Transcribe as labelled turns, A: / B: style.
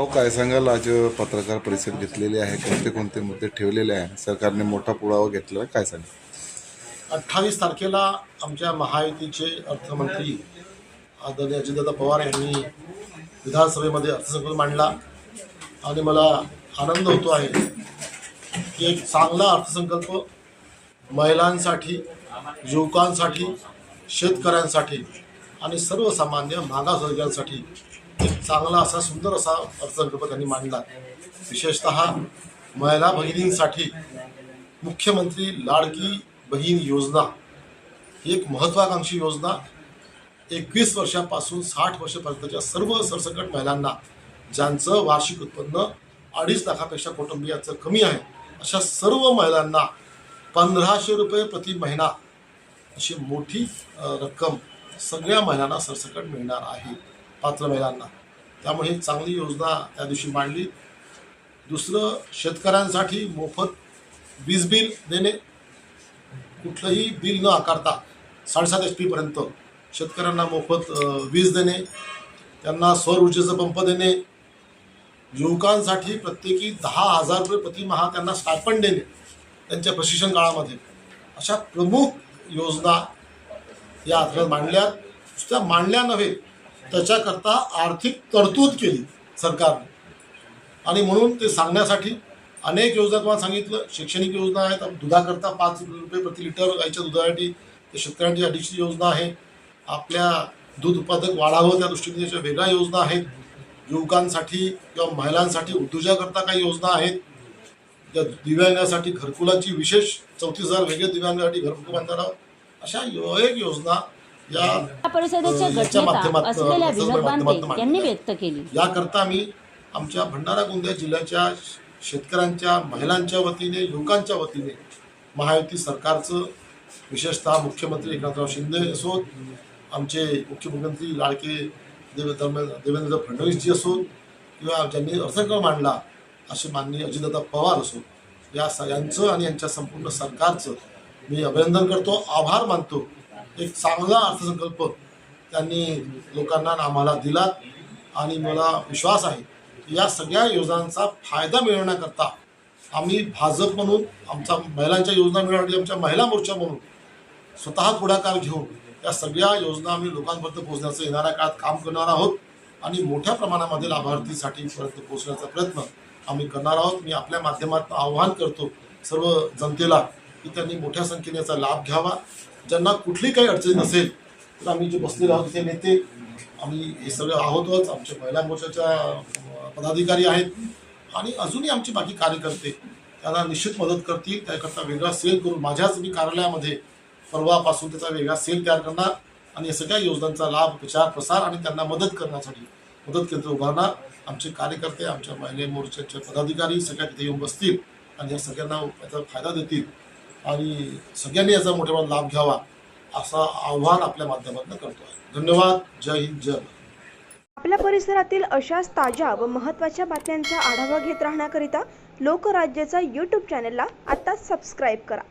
A: अहो काय सांगाल? आज पत्रकार परिषद घेतलेली आहे. कोणते कोणते मुद्दे ठेवलेले आहे? सरकारने मोठा पुरावा घेतलेला आहे. काय सांगा
B: अठ्ठावीस तारखेला आमच्या महायुतीचे अर्थमंत्री आदरणीय अजितदादा पवार यांनी विधानसभेमध्ये अर्थसंकल्प मांडला. आणि मला आनंद होतो आहे की एक चांगला अर्थसंकल्प महिलांसाठी युवकांसाठी शेतकऱ्यांसाठी आणि सर्वसामान्य मागासवर्गीयांसाठी चांगला असा सुंदर असा अर्थसंकल्प त्यांनी मांडला. विशेषत महिला भगिनींसाठी मुख्यमंत्री लाडकी बहीण योजना ही एक महत्त्वाकांक्षी योजना. एकवीस वर्षापासून साठ वर्षापर्यंतच्या सर्व सरसकट महिलांना ज्यांचं वार्षिक उत्पन्न अडीच लाखापेक्षा कुटुंबियाचं कमी आहे अशा सर्व महिलांना पंधराशे रुपये प्रति महिना अशी मोठी रक्कम सगळ्या महिलांना सरसकट मिळणार आहे. पात्र महिलांना. त्यामुळे ही चांगली योजना त्या दिवशी मांडली. दुसरं शेतकऱ्यांसाठी मोफत वीज बिल देणे. कुठलंही बिल न आकारता साडेसात एच पीपर्यंत शेतकऱ्यांना मोफत वीज देणे. त्यांना सौर ऊर्जेचा पंप देणे. युवकांसाठी प्रत्येकी दहा हजार रुपये प्रतिमहा त्यांना स्टायपण देणे. त्यांच्या प्रशिक्षण काळामध्ये. अशा प्रमुख योजना या अर्थात मांडल्या नुसत्या मांडल्या नव्हे त्याच्याकरता आर्थिक तरतूद केली सरकारने. आणि म्हणून ते सांगण्यासाठी अनेक योजना तुम्हाला सांगितलं. शैक्षणिक योजना आहेत. दुधाकरता पाच रुपये प्रति लिटर गाईच्या दुधासाठी ते शेतकऱ्यांची अडीचशे योजना आहे. आपल्या दूध उत्पादक वाढावं त्या दृष्टीने त्याच्या वेगळ्या योजना आहेत. युवकांसाठी किंवा महिलांसाठी उद्योजकाकरता काही योजना आहेत. त्या दिव्यांगासाठी घरकुलाची विशेष चौतीस हजार वेगळे दिव्यांगासाठी घरकुल बांधणार अशा अनेक एक योजना या
C: परिषदेच्या असलेल्या विनोद बांधे यांनी व्यक्त केली.
B: याकरता मी आमच्या भंडारा गोंदिया जिल्ह्याच्या शेतकऱ्यांच्या महिलांच्या वतीने युवकांच्या वतीने महायुती सरकारचं विशेषतः मुख्यमंत्री एकनाथराव शिंदे असोत आमचे मुख्यमंत्री लाडके देव देवेंद्र फडणवीसजी असोत किंवा ज्यांनी अर्थसंकल्प मांडला असे माननीय अजितदादा पवार असोत या सगळ्यांचं आणि यांच्या संपूर्ण सरकारचं मी अभिनंदन करतो आभार मानतो. एक चांगला अर्थसंकल्प त्यांनी लोकांना आम्हाला दिला आणि मला विश्वास आहे की या सगळ्या योजनांचा फायदा मिळवण्याकरता आम्ही भाजप म्हणून आमचा महिलांच्या योजना मिळवण्यासाठी आमच्या महिला मोर्चा म्हणून स्वतः पुढाकार घेऊन या सगळ्या योजना आम्ही लोकांपर्यंत पोहोचण्याचं येणाऱ्या काळात काम करणार आहोत आणि मोठ्या प्रमाणामध्ये लाभार्थीसाठी पर्यंत पोहोचण्याचा प्रयत्न आम्ही करणार आहोत. मी आपल्या माध्यमातून आव्हान करतो सर्व जनतेला की त्यांनी मोठ्या संख्येने याचा लाभ घ्यावा. ज्यांना कुठली काही अडचण नसेल तर आम्ही जे बसलेले आहोत. ते नेते आम्ही हे सगळं आहोतच आमच्या महिला मोर्चाच्या पदाधिकारी आहेत आणि अजूनही आमचे बाकी कार्यकर्ते त्यांना निश्चित मदत करतील. त्याकरता वेगळा सेल करून माझ्याच मी कार्यालयामध्ये परवापासून त्याचा वेगळा सेल तयार करणार आणि या सगळ्या योजनांचा लाभ प्रचार प्रसार आणि त्यांना मदत करण्यासाठी मदत केंद्र उभारणार. आमचे कार्यकर्ते आमच्या महिला मोर्चाचे पदाधिकारी सगळ्या तिथे येऊन बसतील आणि या सगळ्यांना त्याचा फायदा देतील. आणि सगळ्यांनी याचा मोठ्या प्रमाणात लाभ घ्यावा असं आव्हान आपल्या माध्यमातून करतो आहे. धन्यवाद. जय हिंद जय
D: आपल्या परिसरातील अशाच ताज्या व महत्त्वाच्या बातम्यांचा आढावा घेत राहण्याकरिता लोकराज्याचा यूट्यूब चॅनलला आत्ताच सबस्क्राईब करा.